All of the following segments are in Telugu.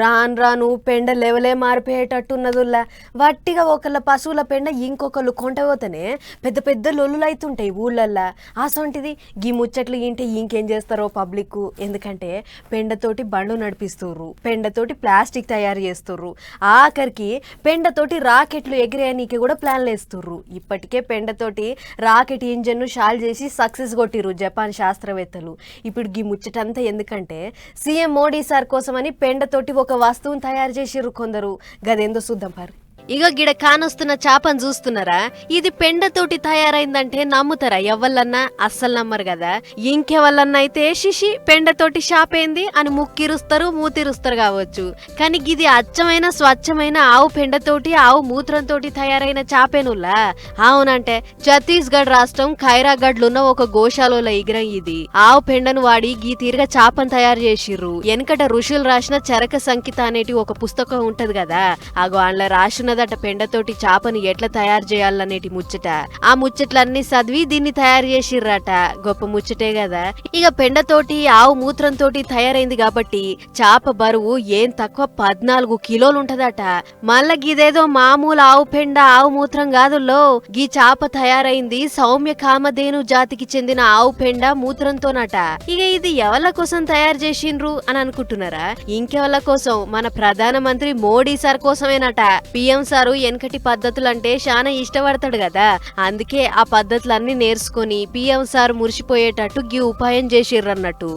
రాను రాను పెండ లెవలే మారిపోయేటట్టున్నదుల్లా. వట్టిగా ఒకళ్ళ పశువుల పెండ ఇంకొకళ్ళు కొంటపోతేనే పెద్ద పెద్ద లొల్లులు అవుతుంటాయి ఊళ్ళల్లో. అసొంటిది గీ ముచ్చట్లు ఇంటే ఇంకేం చేస్తారో పబ్లిక్ ఎందుకంటే పెండతోటి బండ్లు నడిపిస్తుర్రు పెండతోటి ప్లాస్టిక్ తయారు చేస్తుర్రు. ఆఖరికి పెండతోటి రాకెట్లు ఎగిరేయనీకి కూడా ప్లాన్లు వేస్తుర్రు ఇప్పటికే పెండతోటి రాకెట్ ఇంజన్ను షాల్ చేసి సక్సెస్ కొట్టిర్రు జపాన్ శాస్త్రవేత్తలు. ఇప్పుడు గీ ముచ్చటంతా ఎందుకంటే సీఎం మోడీ సార్ కోసమని పెండతోటి ఒక వస్తువును తయారు చేసిర్రు కొందరు. గదేందో చూద్దాం పారు. ఇగో గిడ కానొస్తున్న చేపను చూస్తున్నారా? ఇది పెండతోటి తయారైందంటే నమ్ముతారా ఎవ్వల్లన్నా అస్సలు నమ్మరు కదా. ఇంకెవల్లన్నా అయితే శిషి పెండతోటి షాపేంది? అని ముక్కిరుస్తారు మూతిరుస్తారు కావచ్చు. కానీ ఇది అచ్చమైన స్వచ్ఛమైన ఆవు పెండతోటి ఆవు మూత్రంతో తయారైన చేపేనులా అవునంటే ఛత్తీస్గఢ్ రాష్ట్రం ఖైరాగఢ్ ఉన్న ఒక గోశాలలో ఇగ్రం ఇది. ఆవు పెండను వాడి గీ తీరుగా చాపను తయారు చేసిర్రు. వెనకట ఋషులు రాసిన చరక సంకిత అనేటి ఒక పుస్తకం ఉంటది కదా. అగో అందులో ఉన్నదట పెండతోటి చాపను ఎట్లా తయారు చేయాలనేటి ముచ్చట. ఆ ముచ్చట్లన్నీ చదివి దీన్ని తయారు చేసిర్రట. గొప్ప ముచ్చటే కదా ఇక పెండతోటి ఆవు మూత్రంతోటి తయారైంది కాబట్టి చాప బరువు ఏం తక్కువ పద్నాలుగు కిలోలు ఉంటదట మళ్ళా గిదేదో మామూలు ఆవు పెండ ఆవు మూత్రం కాదుల్లో గీ చాప తయారైంది సౌమ్య కామధేను జాతికి చెందిన ఆవు పెండ మూత్రంతోనట. ఇక ఇది ఎవళ్ళ కోసం తయారు చేసిండ్రు అని అనుకుంటున్నారా ఇంకెవళ్ళ కోసం? మన ప్రధానమంత్రి మోడీ సార్ కోసమేనట. పిఎం సారు వెనకటి పద్ధతులంటే చాలా ఇష్టపడతాడు కదా అందుకే ఆ పద్ధతులన్నీ నేర్చుకొని పిఎం సార్ మురిసిపోయేటట్టు గీ ఉపాయం చేసిర్రన్నట్టు.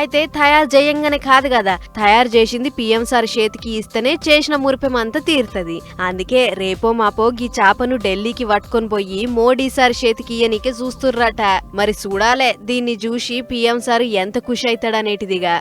అయితే తయారు చేయంగానే కాదు కదా తయారు చేసింది పిఎం సార్ చేతికి ఇస్తేనే చేసిన మురిపెం అంతా తీరుతుంది. అందుకే రేపో మాపో గీ చాపను ఢిల్లీకి పట్టుకొని పోయి మోడీ సార్ చేతికి ఇయ్యనికే చూస్తుర్రట. మరి చూడాలే దీన్ని చూసి పిఎం సార్ ఎంత ఖుషి అవుతాడనేటిదిగా